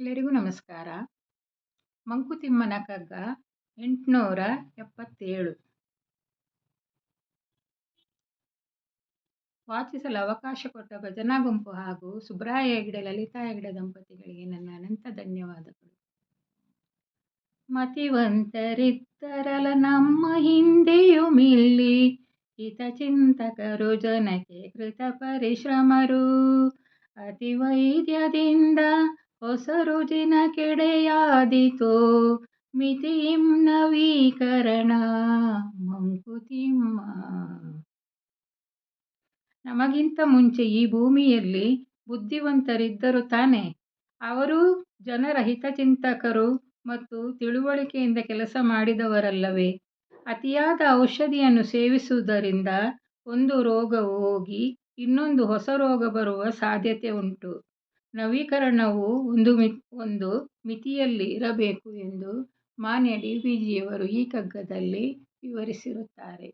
ಎಲ್ಲರಿಗೂ ನಮಸ್ಕಾರ. ಮಂಕುತಿಮ್ಮನ ಕಗ್ಗ ಎಂಟುನೂರ ಎಪ್ಪತ್ತೇಳು. ವಾಚಿಸಲು ಅವಕಾಶ ಕೊಟ್ಟ ಭಜನಾ ಗುಂಪು ಹಾಗೂ ಸುಬ್ರಾಯ ಹೆಗ್ಡೆ, ಲಲಿತಾ ಹೆಗ್ಡೆ ದಂಪತಿಗಳಿಗೆ ನನ್ನ ಅನಂತ ಧನ್ಯವಾದಗಳು. ಮತಿವಂತರಿದ್ದರಲ ನಮ್ಮ ಹಿಂದೆಯು ಮಿಲ್ಲಿ ಹಿತಚಿಂತಕರು ಜನಕ್ಕೆ ಕೃತ ಪರಿಶ್ರಮರು. ಅತಿ ವೈದ್ಯದಿಂದ ಹೊಸ ರುಜಿನ ಕೆಡೆಯಾದಿತೋ. ಮಿತಿಂ ನವೀಕರಣ ಮಂಕುತಿಮ್ಮ. ನಮಗಿಂತ ಮುಂಚೆ ಈ ಭೂಮಿಯಲ್ಲಿ ಬುದ್ಧಿವಂತರಿದ್ದರು ತಾನೆ. ಅವರು ಜನರ ಹಿತಚಿಂತಕರು ಮತ್ತು ತಿಳುವಳಿಕೆಯಿಂದ ಕೆಲಸ ಮಾಡಿದವರಲ್ಲವೇ. ಅತಿಯಾದ ಔಷಧಿಯನ್ನು ಸೇವಿಸುವುದರಿಂದ ಒಂದು ರೋಗವು ಹೋಗಿ ಇನ್ನೊಂದು ಹೊಸ ರೋಗ ಬರುವ ಸಾಧ್ಯತೆ ಉಂಟು. ನವೀಕರಣವು ಒಂದು ಮಿ ಒಂದು ಮಿತಿಯಲ್ಲಿ ಇರಬೇಕು ಎಂದು ಮಾನ್ಯ ಡಿ ಜಿಯವರು ಈ ಕಗ್ಗದಲ್ಲಿ ವಿವರಿಸಿರುತ್ತಾರೆ.